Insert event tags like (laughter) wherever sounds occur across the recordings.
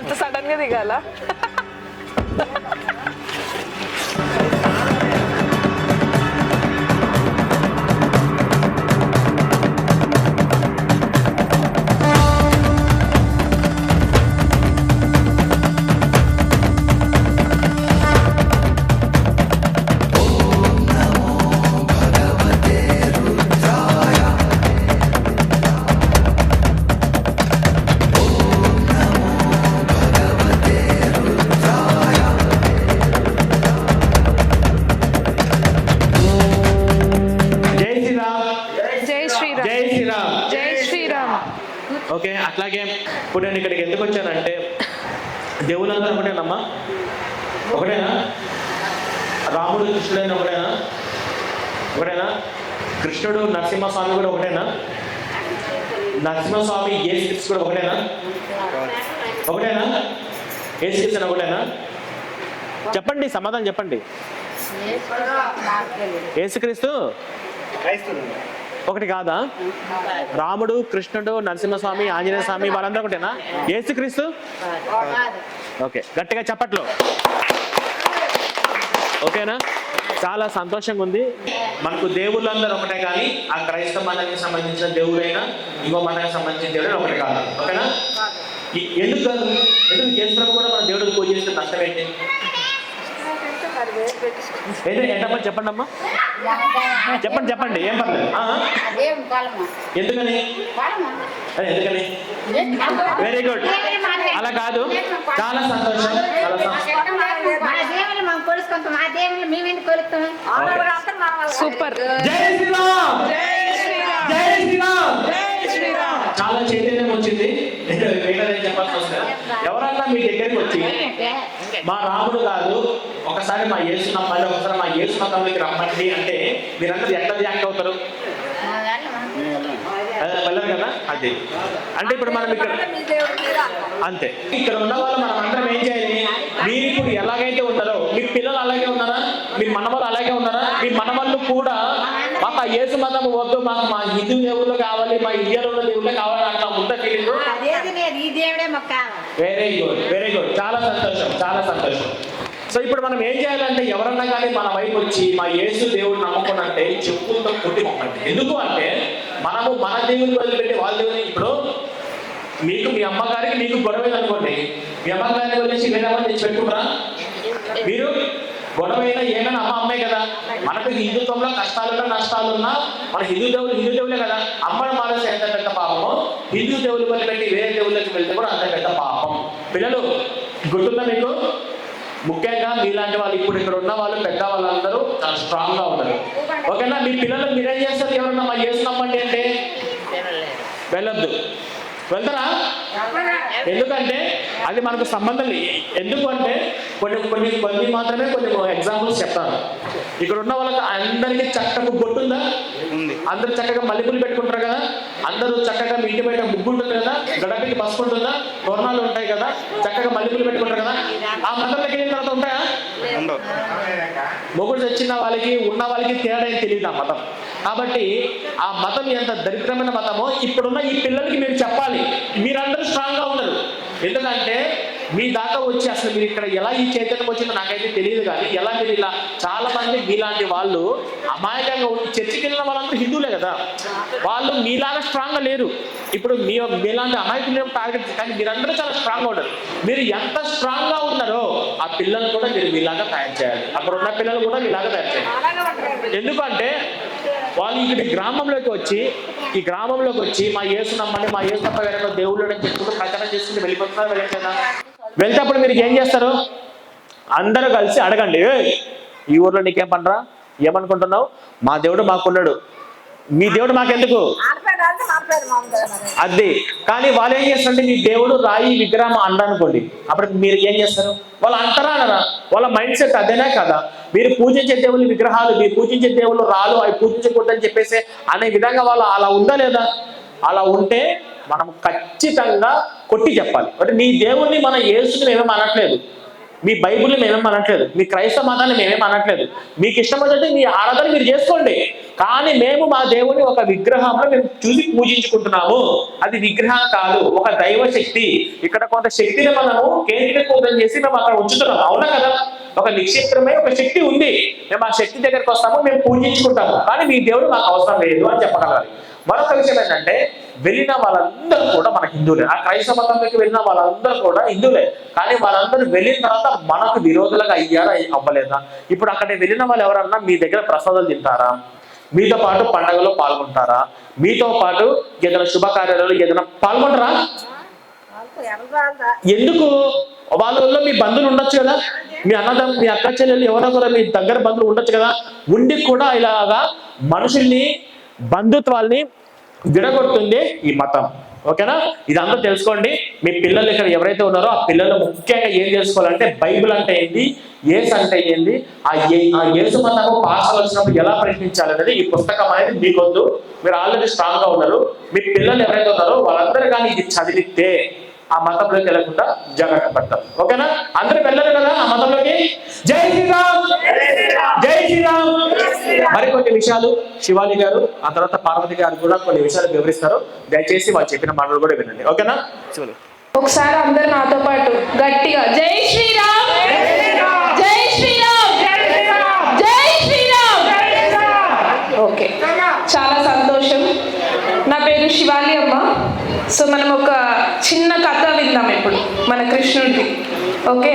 అంత సడన్గా ఇప్పుడు నేను ఇక్కడికి ఎందుకు వచ్చానంటే దేవుళ్ళందరూ ఒకటేనమ్మా? ఒకటేనా? రాముడు కృష్ణుడైన ఒకటేనా? ఒకటేనా? కృష్ణుడు నరసింహస్వామి కూడా ఒకటేనా? నరసింహస్వామి ఏసుక్రీస్తు కూడా ఒకటేనా? ఒకటేనా? ఏసుక్రీస్తు ఒకటేనా? చెప్పండి సమాధానం చెప్పండి. ఏసుక్రీస్తు. ఒకటి కాదా? రాముడు కృష్ణుడు నరసింహస్వామి ఆంజనేయ స్వామి వాళ్ళందరూ ఒకటేనా? ఏసుక్రీస్తు ఓకే గట్టిగా చెప్పట్లు. ఓకేనా? చాలా సంతోషంగా ఉంది. మనకు దేవుళ్ళందరూ ఒకటే కానీ ఆ క్రైస్తవ మతానికి సంబంధించిన దేవుడైనా ఇంకో మతానికి సంబంధించిన దేవుడైనా ఒకటే కాదు. ఓకేనా? ఈ- ఎందుకు కాదు? ఎందుకు చేసినప్పుడు కూడా మన దేవుడికి పూజ చేస్తే నష్టం ఏంటి? (laughs) ఏంటి? ఏంటమ్మా? చెప్పండి అమ్మా చెప్పండి చెప్పండి ఏం పర్లేదు. ఎందుకని? ఎందుకని? వెరీ గుడ్ అలా కాదు. చాలా సంతోషం. చాలా సంతోషం. మా దేవుళ్ళు మనం కొలుసుకుంటాం మా దేవుళ్ళు మేమెందుకు కొలుస్తాం సూపర్ జై శ్రీరామ్ జై శ్రీరామ్ జై శ్రీరామ్ జై శ్రీరామ్ చాలా చైతన్యం వచ్చింది వేరే చెప్పాల్సి వస్తుంది ఎవరన్నా మీ దగ్గరికి వచ్చి మా రాముడు కాదు ఒకసారి మా యేసు నమ్మాలి ఒకసారి మా యేసు మతంలోకి రమ్మండి. అంటే మీరందరూ ఎట్లా రియాక్ట్ అవుతారు? కదా? అది. అంటే ఇప్పుడు మనం ఇక్కడ అంతే. ఇక్కడ ఉన్న వాళ్ళు మనం అందరం ఏం చేయాలి? మీరు ఇప్పుడు ఎలాగైతే ఉన్నారో మీ పిల్లలు అలాగే ఉన్నారా? మీ మనవాళ్ళు అలాగే ఉన్నారా? మీ మనవాళ్ళు కూడా మాకు ఆ యేసు మతం వద్దు మాకు మా హిందూ దేవుళ్ళు కావాలి మా ఇండియాలో ఉన్న దేవుళ్ళే కావాలి అట్లా ఉందా feeling very good very good చాలా సంతోషం చాలా సంతోషం. సో ఇప్పుడు మనం ఏం చేయాలంటే ఎవరన్నా కానీ మన వైపు వచ్చి మా యేసు దేవుడు నమ్మకం అంటే చెప్పులతో కొట్టి పంపండి ఎందుకు అంటే మనము మన దేవుని వదిలిపెట్టి వాళ్ళ దేవుని ఇప్పుడు మీకు మీ అమ్మగారికి మీకు గొడవ అనుకోండి. మీ అమ్మగారిని గురించి వేరే వాళ్ళని తెచ్చి పెట్టుకున్నారా మీరు గొడవ అయినా ఏమైనా అమ్మ అమ్మే కదా. మనకు హిందుత్వంలో కష్టాలున్నా నష్టాలున్నా మన హిందూ దేవులు హిందూ దేవులే కదా. అమ్మని మానేసి ఎంత పెద్ద పాపము హిందూ దేవులు వదిలిపెట్టి వేరే దేవుళ్ళకి వెళ్తే కూడా అంత పెద్ద పాపం. పిల్లలు గుర్తుందా మీకు? ముఖ్యంగా మీలాంటి వాళ్ళు ఇప్పుడు ఇక్కడ ఉన్న వాళ్ళు పెద్ద వాళ్ళందరూ చాలా స్ట్రాంగ్గా ఉంటారు ఓకేనా? మీ పిల్లలు మీరేం చేస్తారు? ఎవరన్నా మా చేసి అంటే వెళ్ళొద్దు. వెళ్తారా? ఎందుకంటే అది మనకు సంబంధం లేదు ఎందుకు అంటే కొన్ని కొన్ని కొన్ని మాత్రమే కొన్ని ఎగ్జాంపుల్స్ చెప్తాను ఇక్కడ ఉన్న వాళ్ళకి అందరికీ చక్కగా బొట్టు ఉందా. అందరూ చక్కగా మల్లెపూలు పెట్టుకుంటారు కదా? అందరూ చక్కగా మీ ఇంటి బయట ముగ్గు ఉంటుంది కదా? గడపకి బస్సు ఉంటుందా? తోరణాలు ఉంటాయి కదా? చక్కగా మల్లెపూలు పెట్టుకుంటారు కదా? ఆ మతంలోకి వెళ్ళిన తర్వాత ఉంటాయా మొగుడు తెచ్చిన వాళ్ళకి ఉన్న వాళ్ళకి తేడా ఏం తెలియదు ఆ మతం? కాబట్టి ఆ మతం ఎంత దరిద్రమైన మతమో ఇప్పుడున్న ఈ పిల్లలకి మీరు చెప్పాలి. మీరందరూ స్ట్రాంగ్గా ఉండరు. ఎందుకంటే మీ దాకా వచ్చి అసలు మీరు ఇక్కడ ఎలా ఈ చైతన్యం వచ్చిందో నాకైతే తెలియదు కానీ ఎలా మీరు ఇలా చాలా మంది మీలాంటి వాళ్ళు అమాయకంగా ఉండి చర్చికి వెళ్ళిన వాళ్ళంతా హిందువులే కదా. వాళ్ళు మీలాగా స్ట్రాంగ్గా లేరు. ఇప్పుడు మీ మీలాంటి అమాయకులు టార్గెట్ కానీ మీరందరూ చాలా స్ట్రాంగ్గా ఉండరు మీరు ఎంత స్ట్రాంగ్గా ఉన్నారో ఆ పిల్లలు కూడా మీరు మీలాగా తయారు చేయాలి. అక్కడ ఉన్న పిల్లలు కూడా మీలాగా తయారు చేయాలి. ఎందుకంటే వాళ్ళు ఇక్కడ గ్రామంలోకి వచ్చి ఈ గ్రామంలోకి వచ్చి మా యేసు నమ్మని మా యేసు తప్ప వేరే దేవుళ్ళు చెప్పుకుంటూ ప్రచారం చేసుకుంటూ వెళ్ళిపోతున్నారు వెళ్ళట్లేదా వెళ్తేప్పుడు మీరు ఏం చేస్తారు? అందరూ కలిసి అడగండి ఈ ఊర్లో నీకేం పనరా? ఏమనుకుంటున్నావు? మా దేవుడు మాకున్నాడు. మీ దేవుడు మాకెందుకు? అది. కానీ వాళ్ళు ఏం చేస్తారంటే మీ దేవుడు రాయి విగ్రహం అండనుకోండి అప్పుడు మీరు ఏం చేస్తారు? వాళ్ళు అంటారా అనరా వాళ్ళ మైండ్ సెట్ అదేనా కదా? మీరు పూజించే దేవుళ్ళు విగ్రహాలు మీరు పూజించే దేవుళ్ళు రాళ్ళు అవి పూజించకూడదని చెప్పేసి అనే విధంగా వాళ్ళు అలా ఉందా లేదా? అలా ఉంటే మనం ఖచ్చితంగా కొట్టి చెప్పాలి. అంటే మీ దేవుణ్ణి మన యేసుని మేమేం అనట్లేదు. మీ బైబుల్ని మేమేం అనట్లేదు. మీ క్రైస్తవ మతాన్ని మేమేం అనట్లేదు. మీకు ఇష్టం వచ్చినట్టు మీ ఆరాధన మీరు చేసుకోండి. కానీ మేము మా దేవుని ఒక విగ్రహంలో మేము చూసి పూజించుకుంటున్నాము. అది విగ్రహం కాదు ఒక దైవ శక్తి. ఇక్కడ కొంత శక్తిని మనము కేంద్రీకృతం చేసి మేము అక్కడ ఉంచుతున్నాం అవునా కదా? ఒక నిక్షేత్రమే ఒక శక్తి ఉంది. మేము ఆ శక్తి దగ్గరకు వస్తాము మేము పూజించుకుంటాము. కానీ మీ దేవుడు మాకు అవసరం లేదు అని చెప్పగలగాలి. మరొక విషయం ఏంటంటే వెళ్ళిన వాళ్ళందరూ కూడా మన హిందువులే. ఆ క్రైస్తవ మతంలోకి వెళ్ళిన వాళ్ళందరూ కూడా హిందువులే. కానీ వాళ్ళందరూ వెళ్ళిన తర్వాత మనకు విరోధులుగా అయ్యారా అవ్వలేదా? ఇప్పుడు అక్కడ వెళ్ళిన వాళ్ళు ఎవరన్నా మీ దగ్గర ప్రసాదాలు తింటారా? మీతో పాటు పండగలో పాల్గొంటారా? మీతో పాటు ఏదైనా శుభకార్యాలలో ఏదైనా పాల్గొంటారా? ఎందుకు? వాళ్ళలో మీ బంధువులు ఉండొచ్చు కదా? మీ అన్నదం మీ అక్క చెల్లెలు ఎవరో కూడా మీ దగ్గర బంధువులు ఉండొచ్చు కదా? ఉండి కూడా ఇలాగా మనుషుల్ని బంధుత్వాల్ని విడగొడుతుంది ఈ మతం. ఓకేనా? ఇదంతా తెలుసుకోండి. మీ పిల్లలు ఇక్కడ ఎవరైతే ఉన్నారో ఆ పిల్లలు ముఖ్యంగా ఏం చేసుకోవాలంటే బైబిల్ అంటే ఏంది? ఏసు అంటే ఏంది? ఆ ఏ ఆ యేసు మతము భాషలు వచ్చినప్పుడు ఎలా ప్రశ్నించాలనేది ఈ పుస్తకం అనేది మీకొద్దు. మీరు ఆల్రెడీ స్ట్రాంగ్గా ఉన్నారు. మీ పిల్లలు ఎవరైతే ఉన్నారో వాళ్ళందరూ కానీ ఇది చదివితే ఆ మతంలోకి వెళ్ళకుండా జాగ్రత్త పడతారు ఓకేనా? అందరూ వెళ్ళరు కదా ఆ మతంలోకి? జై శ్రీరామ్! జై శ్రీరామ్! మరికొన్ని విషయాలు శివాని గారు ఆ తర్వాత పార్వతి గారు కూడా కొన్ని విషయాలు వివరిస్తారు. దయచేసి వాళ్ళు చెప్పిన మాటలు కూడా వినండి. ఓకేనా? శివాని ఒకసారి అందరు నాతో పాటు గట్టిగా జై శ్రీరామ్! జై శ్రీరామ్! జై శ్రీరామ్! ఓకే. చాలా సంతోషం. నా పేరు శివాలి అమ్మ. సో మనం ఒక చిన్న కథ విందాం ఇప్పుడు మన కృష్ణుడికి ఓకే?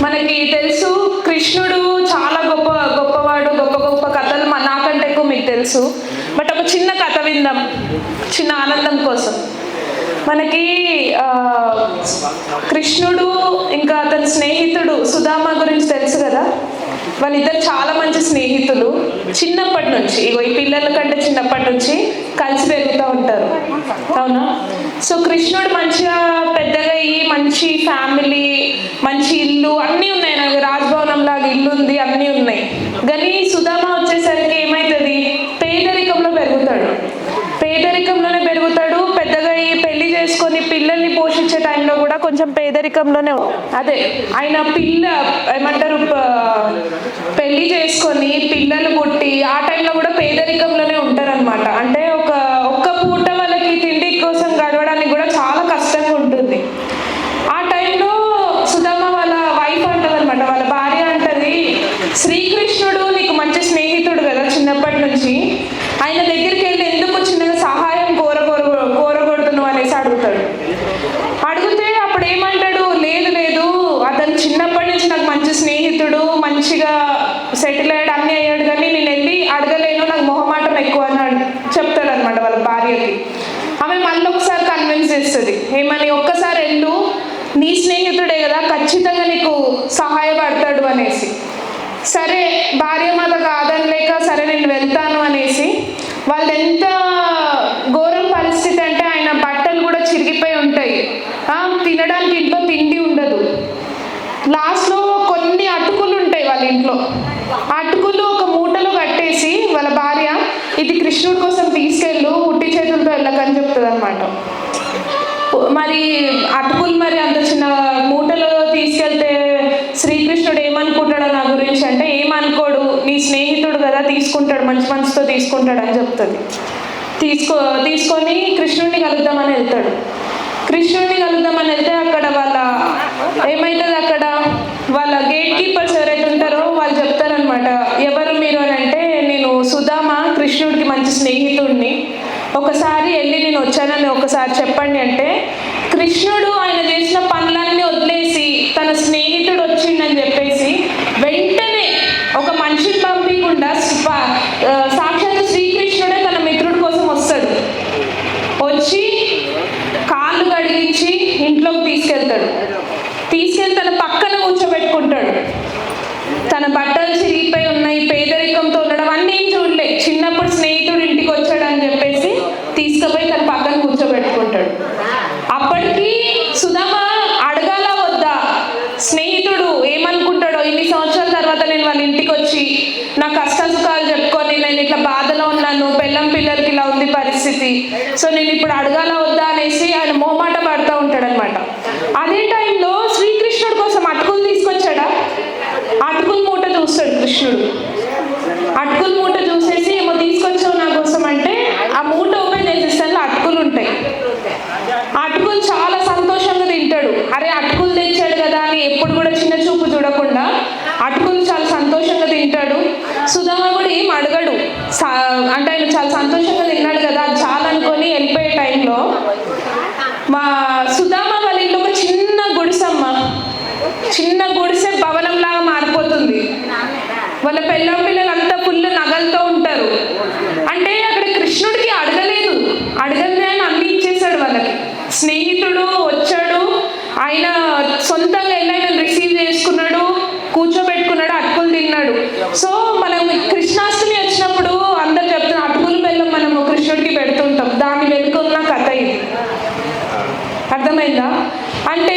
మనకి తెలుసు కృష్ణుడు చాలా గొప్ప గొప్పవాడు గొప్ప గొప్ప కథలు మా నాకంటే ఎక్కువ మీకు తెలుసు. బట్ ఒక చిన్న కథ విందాం చిన్న ఆనందం కోసం. మనకి కృష్ణుడు ఇంకా అతని స్నేహితుడు సుధామ గురించి తెలుసు కదా? వాళ్ళిద్దరు చాలా మంచి స్నేహితులు. చిన్నప్పటి నుంచి ఇగో ఈ పిల్లల కంటే చిన్నప్పటి నుంచి కలిసి పెరుగుతూ ఉంటారు. అవునా? సో కృష్ణుడు మంచిగా పెద్దగా అయ్యి మంచి ఫ్యామిలీ మంచి ఇల్లు అన్నీ ఉన్నాయి. నాకు రాజ్భవనం లాగా ఇల్లు ఉంది అన్నీ ఉన్నాయి. కానీ సుధామ వచ్చేసరికి ఏమవుతుంది పేదరికంలో పెరుగుతాడు. పేదరికంలోనే పెరుగుతాడు. పెద్దగా ఈ పెళ్ళి చేసుకొని పిల్లల్ని పోషించే టైంలో కూడా కొంచెం పేదరికంలోనే అదే ఆయన పిల్ల ఏమంటారు పిల్లలు పుట్టి ఆ టైంలో కూడా పేదరికంలోనే ఉంటారనమాట అంటే ఒక ఒక్క పూట వాళ్ళకి తిండి కోసం గడవడానికి కూడా చాలా కష్టంగా ఉంటుంది. ఆ టైంలో సుధమ్మ వాళ్ళ వైఫ్ అంటది అనమాట వాళ్ళ భార్య అంటది శ్రీకృష్ణుడు నీకు మంచి స్నేహితుడు కదా చిన్నప్పటి నుంచి. ఆయన దగ్గరికి వెళ్ళి ఎందుకు చిన్నగా సహాయం కోర కోర కోరకూడదును అనేసి అడుగుతాడు. అడిగితే అప్పుడు ఏమంటాడు లేదు లేదు. అతను చిన్నప్పటి నుంచి నాకు మంచి స్నేహితుడు మంచిగా సెటిల్ అయ్యాడు అన్ని అయ్యాడు కానీ నేను వెళ్ళి అడగలేను నాకు మొహమాటం ఎక్కువ అని చెప్తాడు అనమాట వాళ్ళ భార్యకి. ఆమె మళ్ళీ ఒకసారి కన్విన్స్ చేస్తుంది ఏమని ఒక్కసారి వెళ్ళు నీ స్నేహితుడే కదా ఖచ్చితంగా నీకు సహాయపడతాడు అనేసి. సరే భార్య మాత కాదనలేక సరే నేను వెళ్తాను అనేసి. వాళ్ళు ఎంత ఘోరం పరిస్థితి అంటే ఆయన బట్టలు కూడా చిరిగిపోయి ఉంటాయి. తినడానికి ఇంట్లో తిండి ఉండదు. లాస్ట్లో కొన్ని అటుకులు ఉంటాయి వాళ్ళ ఇంట్లో ఆ అటుకులు ఒక మూటలో కట్టేసి వాళ్ళ భార్య ఇది కృష్ణుడి కోసం తీసుకెళ్ళు ఉట్టి చేతులతో వెళ్ళకని చెప్తుంది అనమాట మరి అటుకులు మరి అంత చిన్న మూటలో తీసుకెళ్తే శ్రీకృష్ణుడు ఏమనుకుంటాడో నా గురించి? అంటే ఏమనుకోడు నీ స్నేహితుడు కదా తీసుకుంటాడు మంచి మనసుతో తీసుకుంటాడు అని చెప్తుంది. తీసుకో తీసుకొని కృష్ణుడిని కలుద్దామని వెళ్తాడు. కృష్ణుడిని కలుద్దామని వెళ్తే అక్కడ వాళ్ళ ఏమవుతుంది అక్కడ వాళ్ళ గేట్ కీపర్స్ ఎవరైతే ఉంటారో వాళ్ళు చెప్తారనమాట ఎవరు మీరు అని అంటే నేను సుధామ కృష్ణుడికి మంచి స్నేహితుడిని ఒకసారి వెళ్ళి నేను వచ్చానని ఒకసారి చెప్పండి అంటే కృష్ణుడు ఆయన చేసిన పనులన్నీ వదిలేసి తన స్నేహితుడు వచ్చిండని చెప్పేసి వెంటనే ఒక మనిషిని పంపించకుండా సాక్షాత్ శ్రీకృష్ణుడే తన మిత్రుడి కోసం వస్తాడు. వచ్చి కాళ్ళు కడిగించి ఇంట్లోకి తీసుకెళ్తాడు. తీసుకెళ్ళి తన పక్కన కూర్చోబెట్టుకుంటాడు. తన బట్ట చిరిగిపోయి ఉన్నాయి పేదరికంతో ఉండడం అన్నీ ఏం చూడలే చిన్నప్పుడు స్నేహితుడు ఇంటికి వచ్చాడు అని చెప్పేసి తీసుకుపోయి తన పక్కన కూర్చోబెట్టుకుంటాడు అప్పటికి సుధామ అడగాల వద్దా స్నేహితుడు ఏమనుకుంటాడో ఇన్ని సంవత్సరాల తర్వాత నేను వాళ్ళ ఇంటికి వచ్చి నా కష్ట సుఖాలు చెప్పుకొని నేను ఇట్లా బాధలో ఉన్నాను పెళ్ళం పిల్లలకి ఇలా ఉంది పరిస్థితి. సో నేను ఇప్పుడు అడగాల వద్దా అనేసి ఆయన మోమాట పడుతూ ఉంటాడనమాట అదే టైంలో శ్రీకృష్ణుడి కోసం అటుకులు తీసుకొచ్చాడా అటుకుల మూట చూస్తాడు కృష్ణుడు అటుకుల మూట చూసేసి ఏమో తీసుకొచ్చావు నా కోసం అంటే ఆ మూట ఓపెన్ చేసేస్తే అందులో అటుకులు ఉంటాయి ఆ అటుకులు చాలా సంతోషంగా తింటాడు అరే అటుకులు తెచ్చాడు కదా అని ఎప్పుడు కూడా చిన్న చూపు చూడకుండా అటుకులు చాలా సంతోషంగా తింటాడు సుధామ కూడా ఏం అడగడు సా- అంటే ఆయన చాలా సంతోషంగా తిన్నాడు కదా అది చాలా అనుకొని వెళ్ళిపోయే టైంలో మా సుధామ వాళ్ళ ఇంట్లో ఒక చిన్న గుడిసమ్మ చిన్న గుడిసె భవనం లాగా మారిపోతుంది. వాళ్ళ పెళ్ళం పిల్లలు అంతా ఫుల్ నగలతో ఉంటారు. అంటే అక్కడ కృష్ణుడికి అడగలేదు. అడగలే అని అన్ని ఇచ్చేసాడు వాళ్ళకి. స్నేహితుడు వచ్చాడు. ఆయన సొంతంగా వెళ్ళి ఆయన రిసీవ్ చేసుకున్నాడు కూర్చోబెట్టుకున్నాడు అటుకులు తిన్నాడు. సో మనం కృష్ణాష్టమి వచ్చినప్పుడు అందరు చెప్తున్న అటుకులు బెల్లం మనము కృష్ణుడికి పెడుతుంటాం. దాని వెనుక ఉన్న కథ ఇది. అర్థమైందా అంటే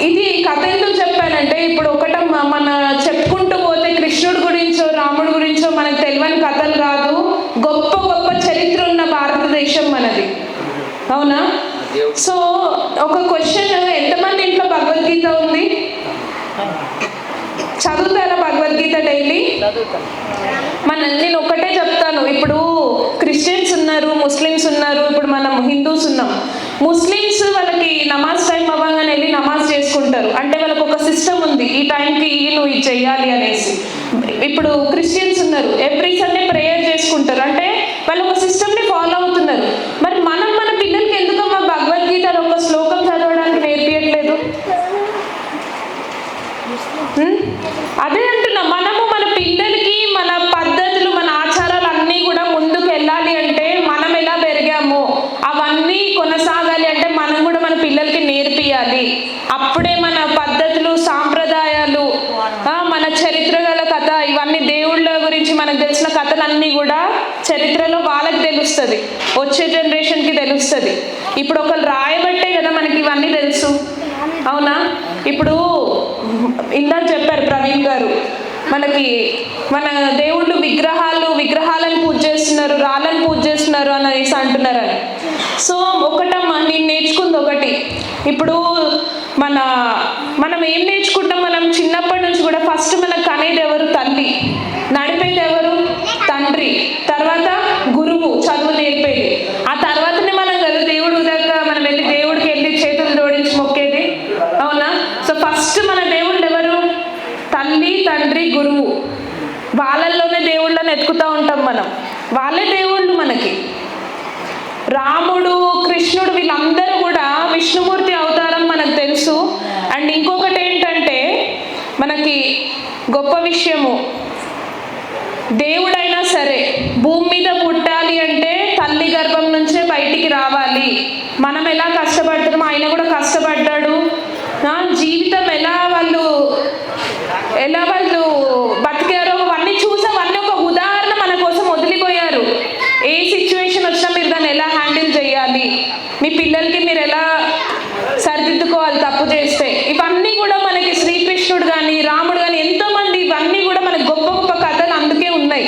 ఇది కథ ఎందుకు చెప్పానంటే ఇప్పుడు ఒకట మన చెప్పుకుంటూ పోతే కృష్ణుడి గురించో రాముడి గురించో మనకు తెలియని కథలు కాదు. గొప్ప గొప్ప చరిత్ర ఉన్న భారతదేశం మనది. అవునా? సో ఒక క్వశ్చన్ ఎంతమంది ఇంట్లో భగవద్గీత ఉంది? చదువుతారా భగవద్గీత డైలీ? మన నేను ఒకటే చెప్తాను. ఇప్పుడు క్రిస్టియన్స్ ఉన్నారు ముస్లిమ్స్ ఉన్నారు ఇప్పుడు మనం హిందూస్ ఉన్నాం. ముస్లిమ్స్ వాళ్ళకి నమాజ్ టైం అవ్వగానే వెళ్ళి నమాజ్ చేసుకుంటారు. అంటే వాళ్ళకి ఒక సిస్టమ్ ఉంది ఈ టైంకి నువ్వు ఇది చెయ్యాలి అనేసి. ఇప్పుడు క్రిస్టియన్స్ ఉన్నారు ఎవ్రీ సండే ప్రేయర్ చేసుకుంటారు. అంటే వాళ్ళు ఒక సిస్టమ్ని ఫాలో అవుతున్నారు. మరి మనం మన పిల్లలకి ఎందుకు మా భగవద్గీత ఒక శ్లోకం చదవడానికి నేర్పించట్లేదు? అదే అంటున్నా మనము మన పిల్లలకి మన ఆచారాలు అన్నీ కూడా ముందుకు వెళ్ళాలి అంటే మనం ఎలా పెరిగామో అవన్నీ కొనసాగాలి అంటే మనం కూడా మన పిల్లలకి నేర్పియాలి అప్పుడే మన పద్ధతులు సాంప్రదాయాలు ఆ, మన చరిత్ర గల కథ ఇవన్నీ దేవుళ్ళ గురించి మనకు తెలిసిన కథలన్నీ కూడా చరిత్రలో వాళ్ళకి తెలుస్తుంది. వచ్చే జనరేషన్కి తెలుస్తుంది. ఇప్పుడు ఒకరు రాయబట్టే కదా మనకి ఇవన్నీ తెలుసు. అవునా? ఇప్పుడు ఇందాక చెప్పారు ప్రవీణ్ గారు మనకి మన దేవుళ్ళు విగ్రహాలు విగ్రహాలను పూజ చేస్తున్నారు రాళ్ళని పూజ చేస్తున్నారు అనేసి అని సో ఒకటమ్మా నేను నేర్చుకుంది ఒకటి. ఇప్పుడు మన ఏం నేర్చుకుంటాం మనం చిన్నప్పటి నుంచి కూడా ఫస్ట్ మనకు కనేది ఎవరు తల్లి నడిపేది ఎవరు తండ్రి తర్వాత గురువు చదువు నేర్పేది. ఆ తర్వాతనే మనం కదా దేవుడు దగ్గర మనం వెళ్ళి దేవుడికి వెళ్ళి చేతులు జోడించి మొక్కేది? అవునా? సో ఫస్ట్ మన దేవుళ్ళు ఎవరు? తల్లి తండ్రి గురువు. వాళ్ళల్లోనే దేవుళ్ళని ఎత్తుకుతూ ఉంటాం మనం. వాళ్ళే దేవుళ్ళు మనకి. రాముడు కృష్ణుడు వీళ్ళందరూ కూడా విష్ణుమూర్తి అవతారం మనకు తెలుసు. అండ్ ఇంకొకటి ఏంటంటే మనకి గొప్ప విషయము. దేవుడు సరే భూమి మీద పుట్టాలి అంటే తల్లి గర్భం నుంచే బయటికి రావాలి. మనం ఎలా కష్టపడుతున్నాం? ఆయన కూడా కష్టపడ్డాడు. నా జీవితం ఎలా వాళ్ళు ఎలా వాళ్ళు బతికారో అవన్నీ చూసి. అవన్నీ ఒక ఉదాహరణ మన కోసం వదిలిపోయారు. ఏ సిచ్యువేషన్ వచ్చినా మీరు దాన్ని ఎలా హ్యాండిల్ చేయాలి? మీ పిల్లలకి మీరు ఎలా సరిదిద్దుకోవాలి తప్పు చేస్తే? ఇవన్నీ కూడా మనకి శ్రీకృష్ణుడు కానీ రాముడు కానీ ఎంతో మంది ఇవన్నీ కూడా మనకి గొప్ప గొప్ప కథలు అందుకే ఉన్నాయి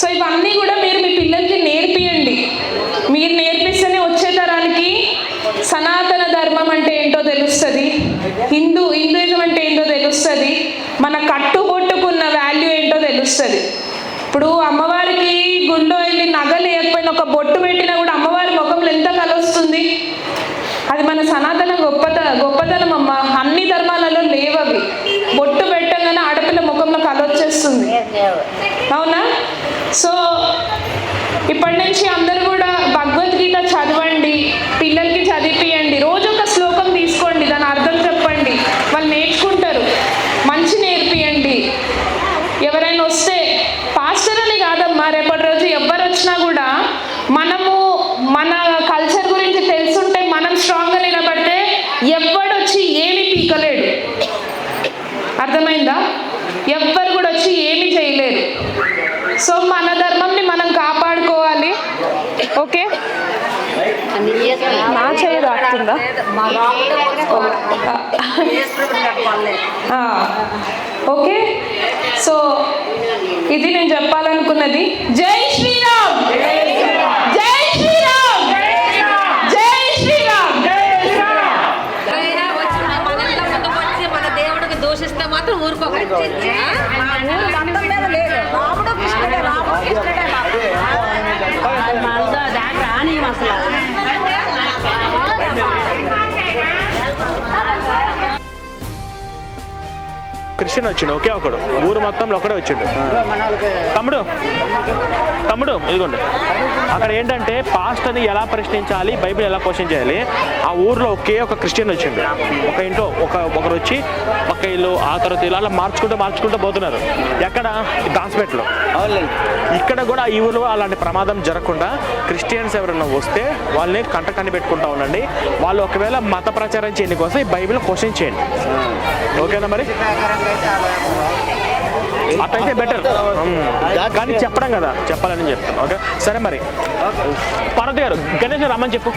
సో ఇవన్నీ కూడా మీరు మీ పిల్లలకి నేర్పియండి. మీరు నేర్పిస్తేనే వచ్చే తరానికి సనాతన ధర్మం అంటే ఏంటో తెలుస్తుంది. హిందూ హిందూయిజం అంటే ఏంటో తెలుస్తుంది. మన కట్టుబొట్టుకున్న వాల్యూ ఏంటో తెలుస్తుంది. ఇప్పుడు అమ్మవారికి గుళ్ళో వెళ్ళి నగలేకపోయిన ఒక బొట్టు పెట్టినా కూడా అమ్మవారి ముఖంలో ఎంత కలొస్తుంది? అది మన సనాతన గొప్పత గొప్పతనం అమ్మ. అన్ని ధర్మాలలో లేవవి. బొట్టు పెట్టగానే ఆడపిల్ల ముఖంలో కలొచ్చేస్తుంది. అవునా? సో ఇప్పటి నుంచి అందరూ కూడా భగవద్గీత చదవండి పిల్లలకి చదివిపియండి. రోజు ఒక శ్లోకం తీసుకోండి దాని అర్థం చెప్పండి. వాళ్ళు నేర్చుకుంటారు. మంచి నేర్పియండి. ఎవరైనా వస్తే పాస్టర్ అని కాదమ్మా రేపటి రోజు ఎవరు వచ్చినా కూడా మనము మన కల్చర్ గురించి తెలుసుంటే మనం స్ట్రాంగ్గా నిలబడితే ఎవడు వచ్చి ఏమి పీకలేడు. అర్థమైందా? ఎవ్వరు కూడా వచ్చి ఏమీ చేయలేరు. సో మన ధర్మంని మనం కాపాడుకోవాలి. ఓకే? నా చేయి రాస్తుందా ఆ, ఓకే? సో ఇది నేను చెప్పాలనుకున్నది. జై శ్రీరామ్! జై శ్రీరామ్! జై శ్రీరామ్! మన దేవుడికి దూషిస్తే మాత్రం ఊరుకోకండి క్రిస్టియన్ వచ్చిండు. ఒకే ఒకడు. ఊరు మొత్తంలో ఒకడే వచ్చిండు. తమ్ముడు తమ్ముడు ఇదిగోండి. అక్కడ ఏంటంటే పాస్టర్ని ఎలా ప్రశ్నించాలి బైబిల్ ఎలా క్వశ్చన్ చేయాలి ఆ ఊర్లో ఒకే ఒక క్రిస్టియన్ వచ్చిండు. ఒక ఇంట్లో ఒక ఒకరు వచ్చి ఒక ఇల్లు ఆ తర్వాత ఇలా అలా మార్చుకుంటూ మార్చుకుంటూ పోతున్నారు. ఎక్కడ? దాస్పేటలో. ఇక్కడ కూడా ఈ ఊర్లో అలాంటి ప్రమాదం జరగకుండా క్రిస్టియన్స్ ఎవరైనా వస్తే వాళ్ళని కంట కన్ని పెట్టుకుంటా ఉండండి. వాళ్ళు ఒకవేళ మత ప్రచారం చేయని కోసం ఈ బైబిల్ క్వశ్చన్ చేయండి. ఓకేనా మరి? అట్లయితే బెటర్ కానీ చెప్పడం కదా. చెప్పాలని చెప్తాను ఓకే సరే మరి. పార్వతి గారు గణేష్ రమ్మని చెప్పు.